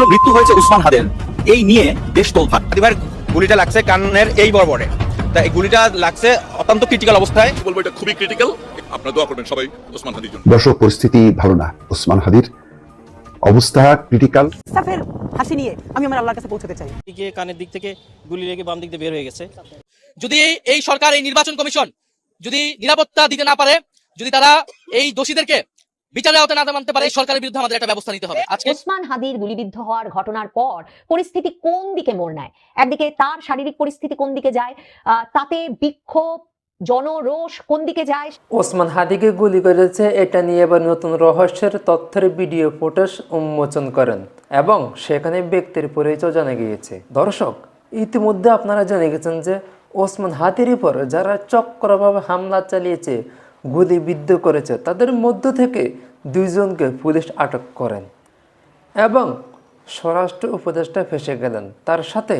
মাত্র মৃত্যু হয়েছে উসমান হাদের। এই নিয়ে দেশ তোলফাট এবার গুলিটা লাগছে কানের এই বরাবরে। তা এই গুলিটা লাগছে অত্যন্ত ক্রিটিক্যাল অবস্থায়। বলব এটা খুবই ক্রিটিক্যাল আপনারা দোয়া করবেন সবাই ওসমান হাদির জন্য। দর্শক পরিস্থিতি ভালো না। ওসমান হাদির অবস্থা ক্রিটিক্যাল ইনসাফের হাসি নিয়ে আমি আমার আল্লাহর কাছে পৌঁছাতে চাই। দিকে কানের দিক থেকে গুলি লেগে বাম দিক দিয়ে বের হয়ে গেছে। যদি এই সরকার এই নির্বাচন কমিশন যদি নিরাপত্তা দিতে না পারে যদি তারা এই দোষীদেরকে বিচারের আওতায় না মানতে পারে সরকারের বিরুদ্ধে আমাদের একটা ব্যবস্থা নিতে হবে। আজকে ওসমান হাদির গুলিবিদ্ধ হওয়ার ঘটনার পর পরিস্থিতি কোন দিকে মোড় নেয়? একদিকে তার শারীরিক পরিস্থিতি কোন দিকে যায় তাতে বিক্ষোভ জনরোষ কোন দিকে যায়? ওসমান হাদিকে গুলি করেছে এটা নিয়ে এবার নতুন রহস্যের তথ্যের ভিডিও ফুটেজ উন্মোচন করেন এবং সেখানে ব্যক্তির পরিচয় জানা গিয়েছে। দর্শক ইতিমধ্যে আপনারা জেনে গেছেন যে ওসমান হাদির উপর যারা চক্রভাবে হামলা চালিয়েছে গুলিবিদ্ধ করেছে। তাদের মধ্য থেকে দুইজনকে পুলিশ আটক করেন এবং স্বরাষ্ট্র উপদেষ্টা ফেসে গেলেন। তার সাথে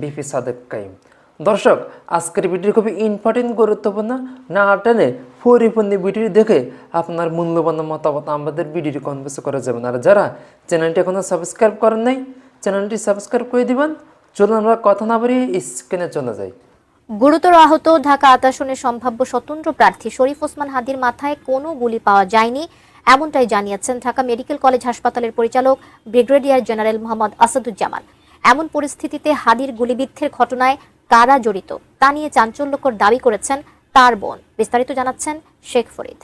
বিপি সাদেক কাইম। দর্শক, আজকের ভিডিও খুবই ইম্পর্টেন্ট গুরুত্বপূর্ণ। না টেনে পরিপূর্ণ ভিডিও দেখে আপনার মূল্যবান মতামত আমাদের ভিডিও কনভেন্স করে যাবেন। আর যারা চ্যানেলটি এখনও সাবস্ক্রাইব করেন নাই, চ্যানেলটি সাবস্ক্রাইব করে দিবেন। চলুন আমরা কথা না বাড়িয়ে স্ক্রিনে চলে যাই। গুরুতর আহত ঢাকা আতাসনের সম্ভাব্য স্বতন্ত্র প্রার্থী শরীফ ওসমান হাদির মাথায় কোনো গুলি পাওয়া যায়নি, এমনটাই জানিয়েছেন ঢাকা মেডিকেল কলেজ হাসপাতালের পরিচালক ব্রিগেডিয়ার জেনারেল মোহাম্মদ আসাদুজ্জামান। এমন পরিস্থিতিতে হাদির গুলিবিদ্ধের ঘটনায় কারা জড়িত তা নিয়ে চাঞ্চল্যকর দাবি করেছেন তার বোন। বিস্তারিত জানাচ্ছেন শেখ ফরিদ।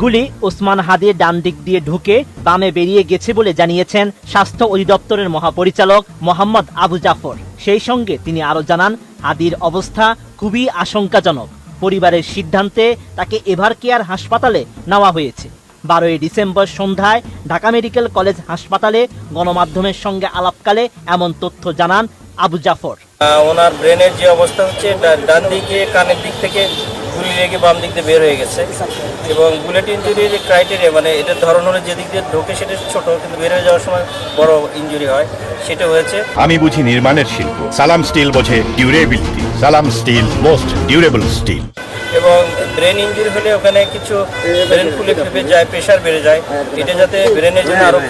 গুলি ওসমান হাদির ডান দিক দিয়ে ঢুকে বামে বেরিয়ে গেছে বলে জানিয়েছেন স্বাস্থ্য অধিদপ্তরের মহাপরিচালক মোহাম্মদ আবু জাফর। সেই সঙ্গে তিনি আরও জানান, হাদির অবস্থা খুবই আশঙ্কাজনক। পরিবারের সিদ্ধান্তে তাকে এভার কেয়ার হাসপাতালে নেওয়া হয়েছে। বারোই ডিসেম্বর সন্ধ্যায় ঢাকা মেডিকেল কলেজ হাসপাতালে গণমাধ্যমের সঙ্গে আলাপকালে এমন তথ্য জানান আবু জাফর। ওনার ব্রেনের যে অবস্থা হচ্ছে ডান দিকে কানের দিক থেকে গুলি লেগে বাম দিক দিয়ে বের হয়ে গেছে। এবং বুলেট ইঞ্জুরির যে ক্রাইটেরিয়া মানে এটার ধরন হলে যেদিক দিয়ে ঢোকে সেটা ছোট কিন্তু বের হয়ে যাওয়ার সময় বড় ইঞ্জুরি হয় সেটা হয়েছে। আমি বুঝি নির্মাণের শিল্প। সালাম স্টিল বোঝে ডিউরেবিলিটি সালাম স্টিল মোস্ট ডিউরেবল স্টিল এবং ব্রেন ইঞ্জুরি হলে ওখানে কিছু ব্রেন ফুলে ফেপে যায় প্রেশার বেড়ে যায়। এটা যাতে ব্রেনের জন্য আরও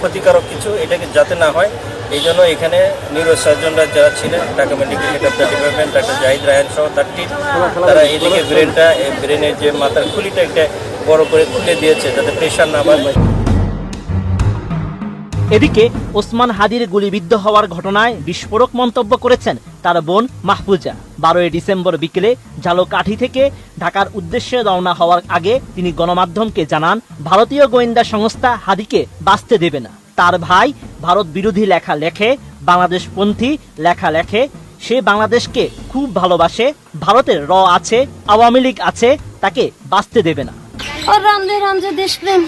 ক্ষতিকারক কিছু এটাকে যাতে না হয়। এই জন্য এখানে নিউরো সার্জনরা যারা ছিলেন, Dhaka medical the department, doctor Zahid Rayan সহ তার টিম তারা এদিকে ব্রেনটা ব্রেনের যে মাথার খুলিটা একটা বড় করে খুলে দিয়েছে, যাতে প্রেশার না বাড়ে। এদিকে ওসমান হাদির গুলিবিদ্ধ হওয়ার ঘটনায় বিস্ফোরক মন্তব্য করেছেন তার বোন মাহফুজা। বারোই ডিসেম্বর বিকেলে ঝালকাঠি থেকে ঢাকার উদ্দেশ্যে রওনা হওয়ার আগে তিনি গণমাধ্যমকে জানান, ভারতীয় গোয়েন্দা সংস্থা হাদিকে বাঁচতে দেবে না। তার ভাই ভারত বিরোধী লেখা লেখে বাংলাদেশপন্থী লেখা লেখে। সে বাংলাদেশকে খুব ভালোবাসে ভারতের র আছে আওয়ামী লীগ আছে তাকে বাঁচতে দেবে না। ওর রামদে রামদে দেশপ্রেম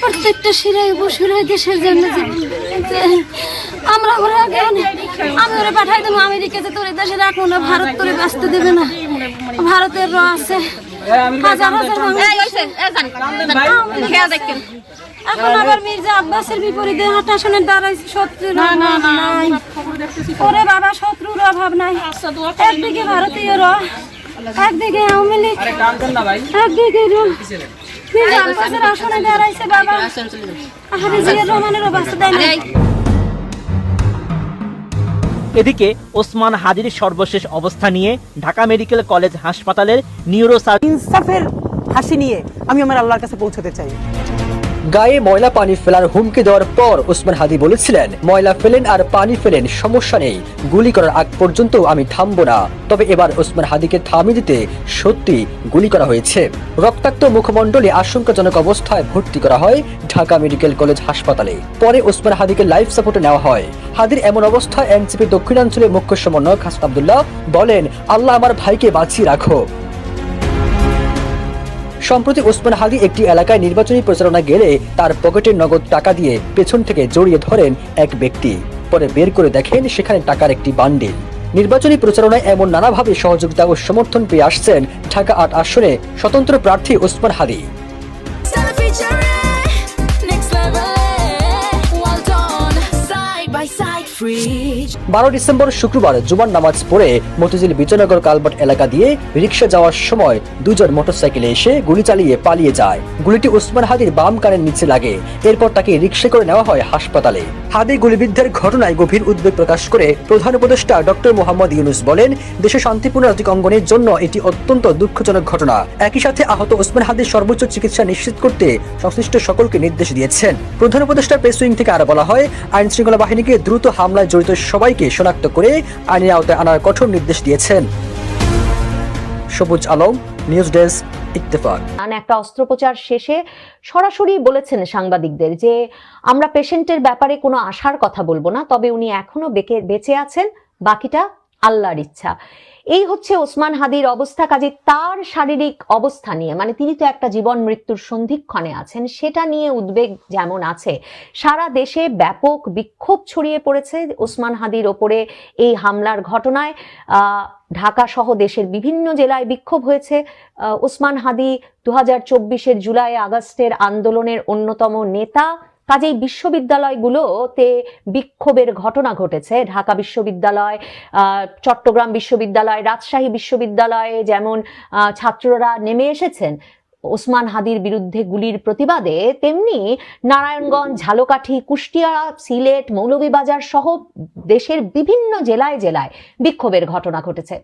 প্রত্যেকটা শিরায় বসুরায় দেশের জন্য আমরা ওরা আমি ওরা পাঠাই দেবো আমেরিকাতে তোর দেশে রাখব না ভারত তোরে বাঁচতে দেবে না। ভারতের র আছে হাজার হাজার বাংলাদেশ এখন আবার মির্জা আব্বাসের বিপরীতে হাঁটাশনের দাঁড়াইছে শত্রুর অভাব নাই। ওরে বাবা শত্রুর অভাব নাই। একদিকে ভারতীয় একদিকে আওয়ামী লীগ। একদিকে মির্জা আব্বাসের আসনে দাঁড়াইছে বাবা। আহারে জিয়া বাঁচতে দেয় এদিকে ওসমান হাদির সর্বশেষ অবস্থা নিয়ে ঢাকা মেডিকেল কলেজ হাসপাতালের নিউরো ইনসাফের হাসি নিয়ে আমি আমার আল্লাহর কাছে পৌঁছতে চাই। গায়ে ময়লা পানি ফেলার হুমকি দেওয়ার পর ওসমান হাদি বলেছিলেন, ময়লা ফেলেন আর পানি ফেলেন, সমস্যা নেই। গুলি করার আগ পর্যন্ত আমি থামবো না। তবে এবার ওসমান হাদিকে থামিয়ে দিতে সত্যি গুলি করা হয়েছে। রক্তাক্ত মুখমণ্ডলে আশঙ্কাজনক অবস্থায় ভর্তি করা হয় ঢাকা মেডিকেল কলেজ হাসপাতালে। পরে ওসমান হাদিকে লাইফ সাপোর্টে নেওয়া হয়। হাদির এমন অবস্থায় এনসিপি দক্ষিণাঞ্চলের মুখ্য সমন্বয়ক হাসান আবদুল্লাহ বলেন, আল্লাহ আমার ভাইকে বাঁচিয়ে রাখো। সম্প্রতি ওসমান হাদি একটি এলাকায় নির্বাচনী প্রচারণা গেলে তার পকেটের নগদ টাকা দিয়ে পেছন থেকে জড়িয়ে ধরেন এক ব্যক্তি। পরে বের করে দেখেন সেখানে টাকার একটি বান্ডিল। নির্বাচনী প্রচারণায় এমন নানাভাবে সহযোগিতা ও সমর্থন পেয়ে আসছেন ঢাকা আট আসনে স্বতন্ত্র প্রার্থী ওসমান হাদি। বারো ডিসেম্বর শুক্রবার জুমার নামাজ পড়ে মতিঝিল বিজয়নগর কালবাট এলাকা দিয়ে রিক্সা যাওয়ার সময় দুজন মোটরসাইকেলে এসে গুলি চালিয়ে পালিয়ে যায়। গুলিটি ওসমান হাদির বাম কানের নিচে লাগে। এরপর তাকে রিক্সা করে নেওয়া হয় হাসপাতালে। হাদি গুলিবিদ্ধের ঘটনায় গভীর উদ্বেগ প্রকাশ করে প্রধান উপদেষ্টা ডক্টর মোহাম্মদ ইউনুস বলেন, দেশে শান্তিপূর্ণ রাজনৈতিক অঙ্গনের জন্য এটি অত্যন্ত দুঃখজনক ঘটনা। একই সাথে আহত ওসমান হাদির সর্বোচ্চ চিকিৎসা নিশ্চিত করতে সংশ্লিষ্ট সকলকে নির্দেশ দিয়েছেন। প্রধান উপদেষ্টা প্রেস উইং থেকে আরও বলা হয় আইন শৃঙ্খলা বাহিনীকে দ্রুত হামলায় জড়িত সবাইকে শনাক্ত করে আইনের আওতায় আনার কঠোর নির্দেশ দিয়েছেন। সবুজ আলম, নিউজ ডেস্ক, ইত্তেফাক। একটা অস্ত্রোপচার শেষে সরাসরি বলেছেন সাংবাদিকদের যে, আমরা পেশেন্টের ব্যাপারে কোনো আশার কথা বলব না, তবে উনি এখনও বেঁকে- বেঁচে আছেন, বাকিটা আল্লাহর ইচ্ছা। এই হচ্ছে ওসমান হাদির অবস্থা, কাজে তার শারীরিক অবস্থা নিয়ে। মানে তিনি তো একটা জীবন মৃত্যুর সন্ধিক্ষণে আছেন, সেটা নিয়ে উদ্বেগ যেমন আছে, সারা দেশে ব্যাপক বিক্ষোভ ছড়িয়ে পড়েছে ওসমান হাদির ওপরে এই হামলার ঘটনায়। ঢাকা সহ দেশের বিভিন্ন জেলায় বিক্ষোভ হয়েছে। ওসমান হাদি দু হাজার জুলাই আগস্টের আন্দোলনের অন্যতম নেতা। কাজেই বিশ্ববিদ্যালয়গুলোতে বিক্ষোভের ঘটনা ঘটেছে। ঢাকা বিশ্ববিদ্যালয় চট্টগ্রাম বিশ্ববিদ্যালয়, রাজশাহী বিশ্ববিদ্যালয়ে যেমন ছাত্ররা নেমে এসেছেন, ওসমান হাদির বিরুদ্ধে গুলির প্রতিবাদে, তেমনি নারায়ণগঞ্জ, ঝালকাঠি, কুষ্টিয়া, সিলেট, মৌলভীবাজার সহ দেশের বিভিন্ন জেলায় জেলায় বিক্ষোভের ঘটনা ঘটেছে।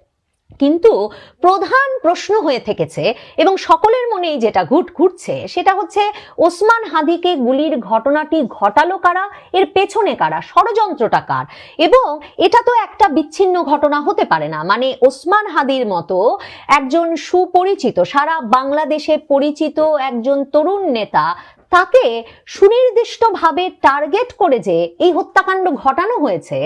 কিন্তু প্রধান প্রশ্ন হয়ে থেকেছে এবং সকলের মনেই যেটা ঘুট ঘুরছে সেটা হচ্ছে, ওসমান হাদিকে গুলির ঘটনাটি ঘটালো কারা? এর পেছনে কারা? ষড়যন্ত্রটা কার? এবং এটা তো একটা বিচ্ছিন্ন ঘটনা হতে পারে না। মানে ওসমান হাদির মতো একজন সুপরিচিত, সারা বাংলাদেশে পরিচিত একজন তরুণ নেতা তাকে সুনির্দিষ্টভাবে টার্গেট করে যে এই হত্যাকাণ্ড ঘটানো হয়েছে,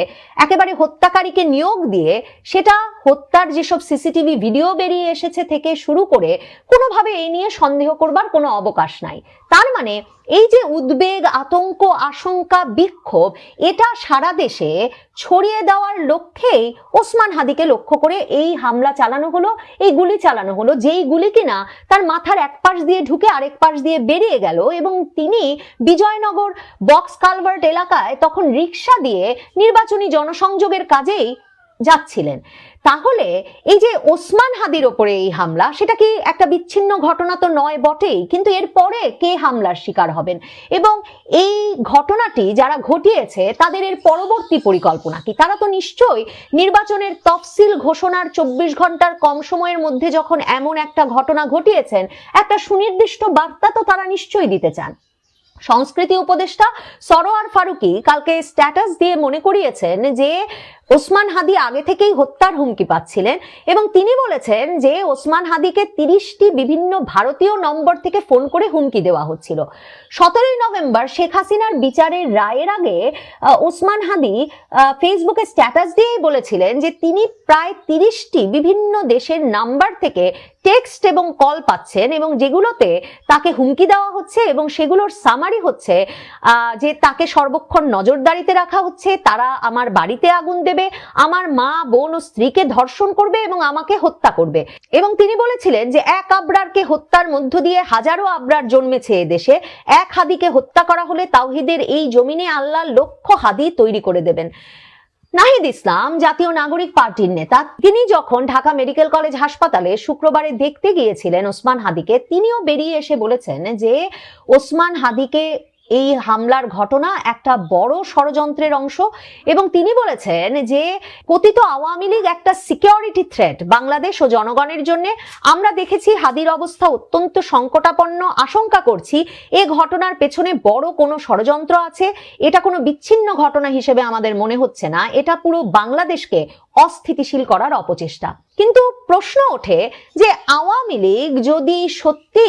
একেবারে হত্যাকারীকে নিয়োগ দিয়ে সেটা হত্যার যেসব সিসিটিভি ভিডিও বেরিয়ে এসেছে থেকে শুরু করে কোনোভাবে এই নিয়ে সন্দেহ করবার কোনো অবকাশ নাই। তার মানে এই যে উদ্বেগ, আতঙ্ক, আশঙ্কা, বিক্ষোভ, এটা সারা দেশে ছড়িয়ে দেওয়ার লক্ষ্যেই ওসমান হাদিকে লক্ষ্য করে এই হামলা চালানো হলো, এই গুলি চালানো হলো। যেই গুলি কিনা তার মাথার এক পাশ দিয়ে ঢুকে আরেক পাশ দিয়ে বেরিয়ে গেল এবং তিনি বিজয়নগর বক্স কালভার্ট এলাকায় তখন রিক্সা দিয়ে নির্বাচনী জনসংযোগের কাজেই যাচ্ছিলেন। তাহলে এই যে ওসমান হাদির ওপরে এই হামলা, সেটা কি একটা বিচ্ছিন্ন ঘটনা তো নয় বটেই, কিন্তু এরপরে কে হামলার শিকার হবেন? এবং এই ঘটনাটি যারা ঘটিয়েছে, তাদের এর পরবর্তী পরিকল্পনা কি? তারা তো নিশ্চয়ই নির্বাচনের তফসিল ঘোষণার চব্বিশ ঘণ্টার কম সময়ের মধ্যে যখন এমন একটা ঘটনা ঘটিয়েছেন, একটা সুনির্দিষ্ট বার্তা তো তারা নিশ্চয়ই দিতে চান। সংস্কৃতি উপদেষ্টা সরোয়ার ফারুকি কালকে স্ট্যাটাস দিয়ে মনে করিয়েছেন যে ওসমান হাদি আগে থেকেই হত্যার হুমকি পাচ্ছিলেন এবং তিনি বলেছেন যে ওসমান হাদিকে তিরিশটি বিভিন্ন ভারতীয় নম্বর থেকে ফোন করে হুমকি দেওয়া হচ্ছিল। সতেরোই নভেম্বর শেখ হাসিনার বিচারের রায়ের আগে ওসমান হাদি ফেসবুকে স্ট্যাটাস দিয়েই বলেছিলেন যে তিনি প্রায় তিরিশটি বিভিন্ন দেশের নাম্বার থেকে টেক্সট এবং কল পাচ্ছেন এবং যেগুলোতে তাকে হুমকি দেওয়া হচ্ছে এবং সেগুলোর সামারি হচ্ছে যে তাকে সর্বক্ষণ নজরদারিতে রাখা হচ্ছে, তারা আমার বাড়িতে আগুন দেবে আমার মা, বোন ও স্ত্রীকে ধর্ষণ করবে এবং আমাকে হত্যা করবে। এবং তিনি বলেছিলেন যে এক আবরারকে হত্যার মধ্য দিয়ে হাজারো আবরার জন্মেছে দেশে। এক হাদিকে হত্যা করা হলে তাওহিদের এই জমিনে আল্লাহ লক্ষ হাদি তৈরি করে দেবেন। নাহিদ ইসলাম, জাতীয় নাগরিক পার্টির নেতা, তিনি যখন ঢাকা মেডিকেল কলেজ হাসপাতালে শুক্রবারে দেখতে গিয়েছিলেন ওসমান হাদিকে, তিনিও বেরিয়ে এসে বলেছেন যে ওসমান হাদিকে এই হামলার ঘটনা একটা বড় ষড়যন্ত্রের অংশ এবং তিনি বলেছেন যে কথিত আওয়ামী লীগ একটা সিকিউরিটি থ্রেট বাংলাদেশ ও জনগণের জন্য। আমরা দেখেছি হাদির অবস্থা অত্যন্ত সংকটাপন্ন, আশঙ্কা করছি এ ঘটনার পেছনে বড় কোনো ষড়যন্ত্র আছে। এটা কোনো বিচ্ছিন্ন ঘটনা হিসেবে আমাদের মনে হচ্ছে না। এটা পুরো বাংলাদেশকে অস্থিতিশীল করার অপচেষ্টা। কিন্তু প্রশ্ন ওঠে যে আওয়ামী লীগ যদি সত্যি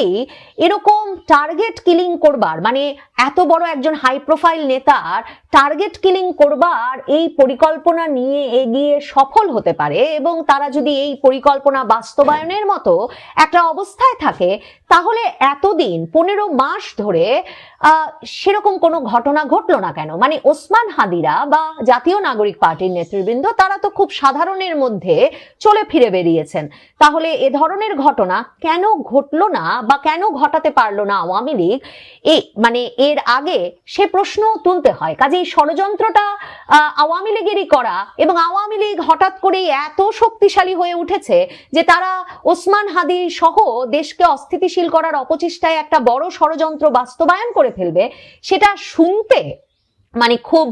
এরকম টার্গেট কিলিং করবার মানে এত বড় একজন হাই প্রোফাইল নেতার টার্গেট কিলিং করবার এই পরিকল্পনা নিয়ে এগিয়ে সফল হতে পারে এবং তারা যদি এই পরিকল্পনা বাস্তবায়নের মতো একটা অবস্থায় থাকে, তাহলে এতদিন পনেরো মাস ধরে সেরকম কোনো ঘটনা ঘটলো না কেন? মানে ওসমান হাদিরা বা জাতীয় নাগরিক পার্টির নেতৃবৃন্দ, তারা তো খুব সাধারণের মধ্যে চলে ফিরে বেরিয়েছেন। তাহলে এ ধরনের ঘটনা কেন ঘটলো না বা কেন ঘটাতে পারল না আওয়ামী লীগ? এ মানে এর আগে সে প্রশ্ন তুলতে হয়। কাজেই ষড়যন্ত্রটা আহ, আওয়ামী লীগেরই করা এবং আওয়ামী লীগ হঠাৎ করেই এত শক্তিশালী হয়ে উঠেছে যে তারা ওসমান হাদি সহ দেশকে অস্থিতিশীল করার অপচেষ্টায় একটা বড় ষড়যন্ত্র বাস্তবায়ন করে ফেলবে সেটা শুনতে মানে খুব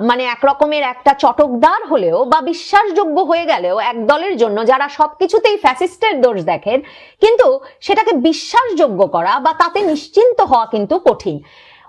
মানে একরকমের একটা চটকদার হলেও বা বিশ্বাসযোগ্য হয়ে গেলেও এক দলের জন্য যারা সবকিছুতেই ফ্যাসিস্টের দোষ দেখেন, কিন্তু সেটাকে বিশ্বাসযোগ্য করা বা তাতে নিশ্চিন্ত হওয়া কিন্তু কঠিন।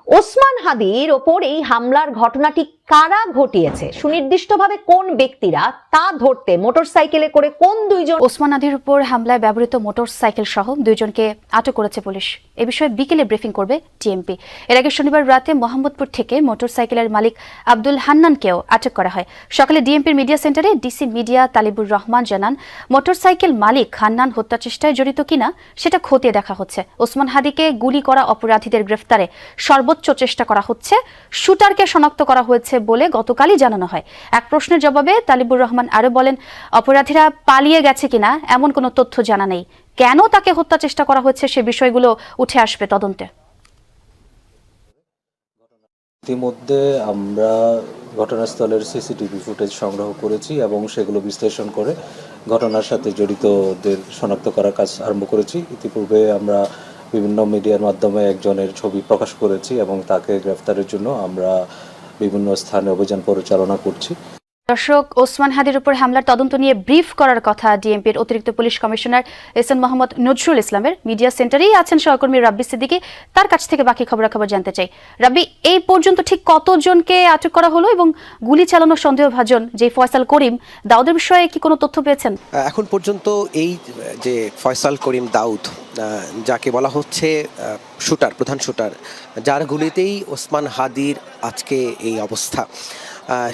ওসমান হাদির ওপর এই হামলার ঘটনাটি কারা ঘটিয়েছে? সুনির্দিষ্টভাবে কোন ব্যক্তিরা তা ধরতে মোটরসাইকেলে করে কোন দুইজন ওসমান হাদির উপর হামলায় ব্যবহৃত মোটরসাইকেল সহ দুইজনকে আটক করেছে পুলিশ। এ বিষয়ে বিকেলে ব্রিফিং করবে টিএমপি। এর আগে শনিবার রাতে মোহাম্মদপুর থেকে মোটরসাইকেলের মালিক আব্দুল হান্নানকেও আটক করা হয়। সকালে ডিএমপির মিডিয়া সেন্টারে ডিসি মিডিয়া তালিবুর রহমান জানান, মোটরসাইকেল মালিক হান্নান হত্যা চেষ্টায় জড়িত কিনা সেটা খতিয়ে দেখা হচ্ছে। ওসমান হাদিকে গুলি করা অপরাধীদের গ্রেফতারে সর্বোচ্চ চেষ্টা করা হচ্ছে। শুটারকে শনাক্ত করা হয়েছে বলে গতকালই জানানো হয়। এক প্রশ্নের জবাবে তালিবুর রহমান আরও বলেন, অপরাধীরা পালিয়ে গেছে কিনা এমন কোনো তথ্য জানা নেই। কেন তাকে হত্যা চেষ্টা করা হচ্ছে সে বিষয়গুলো উঠে আসবে তদন্তে। ইতিমধ্যে আমরা ঘটনাস্থলের সিসিটিভি ফুটেজ সংগ্রহ করেছি এবং সেগুলো বিশ্লেষণ করে ঘটনার সাথে জড়িতদের শনাক্ত করার কাজ আরম্ভ করেছি। ইতিপূর্বে আমরা বিভিন্ন মিডিয়ার মাধ্যমে একজনের ছবি প্রকাশ করেছি এবং তাকে গ্রেফতারের জন্য আমরা বিভিন্ন স্থানে অভিযান পরিচালনা করছি। দর্শক, ওসমান হাদির উপর হামলার তদন্ত নিয়ে ব্রিফ করার কথা ডিএমপির অতিরিক্ত police commissioner S N Mohammad Nazrul ইসলামের। মিডিয়া সেন্টারেই আছেন সহকর্মী রাব্বি সিদ্দিকি। তার কাছ থেকে বাকি খবরাখবর জানতে চাই। রাব্বি, এই পর্যন্ত ঠিক কতজনকে আটক করা হলো এবং গুলি চালানোর সন্দেহভাজন যে ফয়সাল করিম, দাউদের বিষয়ে কি কোনো তথ্য পেয়েছেন? এখন পর্যন্ত এই যে ফয়সাল করিম দাউদ যাকে বলা হচ্ছে শুটার, প্রধান শুটার, যার গুলিতেই ওসমান হাদির আজকে এই অবস্থা।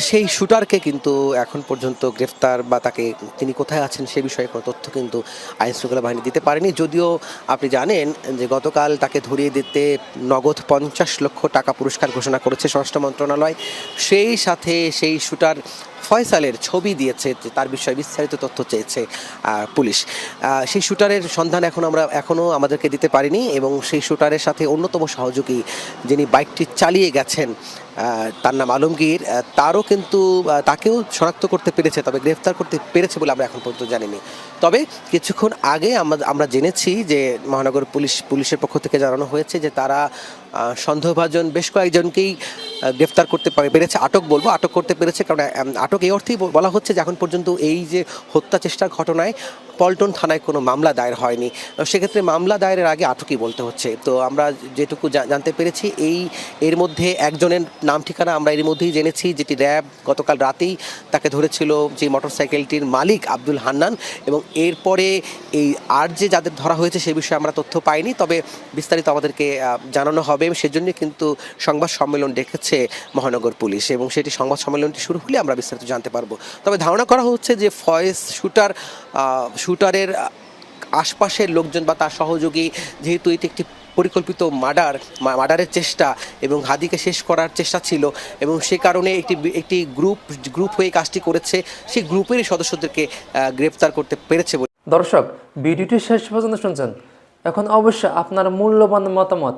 সেই শুটারকে কিন্তু এখন পর্যন্ত গ্রেফতার বা তাকে তিনি কোথায় আছেন সে বিষয়ে কোনো তথ্য কিন্তু আইন শৃঙ্খলা বাহিনী দিতে পারেনি। যদিও আপনি জানেন যে গতকাল তাকে ধরিয়ে দিতে নগদ পঞ্চাশ লক্ষ টাকা পুরস্কার ঘোষণা করেছে স্বরাষ্ট্র মন্ত্রণালয়। সেই সাথে সেই শুটার ফয়সালের ছবি দিয়েছে তার বিষয়ে বিস্তারিত তথ্য চেয়েছে পুলিশ। সেই শুটারের সন্ধান এখন আমরা এখনও আমাদেরকে দিতে পারিনি এবং সেই শুটারের সাথে অন্যতম সহযোগী যিনি বাইকটি চালিয়ে গেছেন তার নাম আলমগীর। তারও কিন্তু তাকেও শনাক্ত করতে পেরেছে, তবে গ্রেফতার করতে পেরেছে বলে আমরা এখন পর্যন্ত জানিনি। তবে কিছুক্ষণ আগে আমরা জেনেছি যে মহানগর পুলিশ, পুলিশের পক্ষ থেকে জানানো হয়েছে যে তারা সন্দেহভাজন বেশ কয়েকজনকেই গ্রেফতার করতে পেরেছে। আটক বলব, আটক করতে পেরেছে কারণ আটক এই অর্থেই বলা হচ্ছে যে এখন পর্যন্ত এই যে হত্যা চেষ্টার ঘটনায় পল্টন থানায় কোনো মামলা দায়ের হয়নি। সেক্ষেত্রে মামলা দায়েরের আগে আটকই বলতে হচ্ছে। তো আমরা যেটুকু জানতে পেরেছি, এই, এর মধ্যে একজনের নাম ঠিকানা আমরা এর মধ্যেই জেনেছি, যেটি র্যাব গতকাল রাতেই তাকে ধরেছিল যে মোটরসাইকেলটির মালিক আব্দুল হান্নান এবং এরপরে এই আর যে যাদের ধরা হয়েছে সে বিষয়ে আমরা তথ্য পাইনি, তবে বিস্তারিত আমাদেরকে জানানো হবে। সেজন্য কিন্তু সংবাদ সম্মেলন ডেকেছে মহানগর পুলিশ এবং সেটি সংবাদ সম্মেলনটি শুরু হলে আমরা বিস্তারিত জানতে পারব। তবে ধারণা করা হচ্ছে যে ফয়েজ শুটার শুটারের আশপাশের লোকজন বা তার সহযোগী, যেহেতু এটি একটি পরিকল্পিত মার্ডার মার্ডারের চেষ্টা এবং হাদিকে শেষ করার চেষ্টা ছিল এবং সে কারণে একটি একটি গ্রুপ গ্রুপ হয়ে কাজটি করেছে। সেই গ্রুপেরই সদস্যদেরকে গ্রেপ্তার করতে পেরেছে বলে। দর্শক, ভিডিওটি শেষ পর্যন্ত শুনছেন। এখন অবশ্যই আপনার মূল্যবান মতামত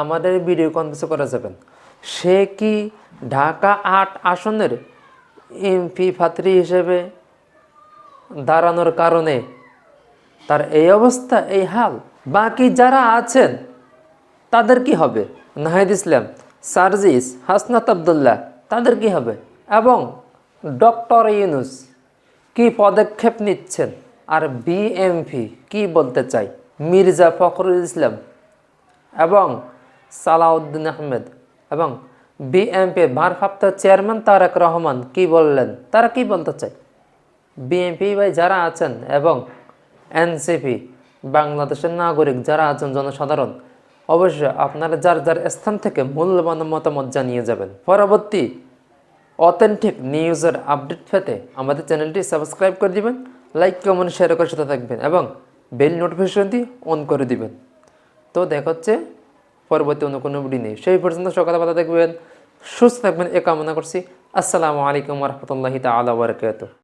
আমাদের ভিডিও কনফারেন্স করা যাবেন। সে কি ঢাকা আট আসনের এমপি ফাত্রী হিসেবে দাঁড়ানোর কারণে তার এই অবস্থা, এই হাল? বাকি যারা আছেন তাদের কি হবে? নাহিদ ইসলাম, সার্জিস, হাসনাত আবদুল্লাহ, তাদের কি হবে? এবং ডক্টর ইউনুস কি পদক্ষেপ নিচ্ছেন? আর বিএমপি কি বলতে চাই মির্জা ফখরুল ইসলাম এবং সালাউদ্দিন আহমেদ এবং বিএমপি ভারপ্রাপ্ত চেয়ারম্যান তারেক রহমান কি বললেন? তারা কি বলতে চায়? বিএনপি ভাই যারা আছেন এবং এনসিপি, বাংলাদেশের নাগরিক যারা আছেন, জনসাধারণ অবশ্যই আপনারা যার যার স্থান থেকে মূল্যবান মতামত জানিয়ে যাবেন। পরবর্তী অথেন্টিক নিউজের আপডেট পেতে আমাদের চ্যানেলটি সাবস্ক্রাইব করে দিবেন লাইক কমেন্ট শেয়ার করে সাথে থাকবেন এবং বেল নোটিফিকেশনটি অন করে দিবেন। তো দেখা হচ্ছে পরবর্তী অন্য কোনো ভিডিও নেই সেই পর্যন্ত সকালে কথা দেখবেন সুস্থ থাকবেন, এ কামনা করছি। আসসালামু আলাইকুম রহমতুল্লাহি তালা বারকাত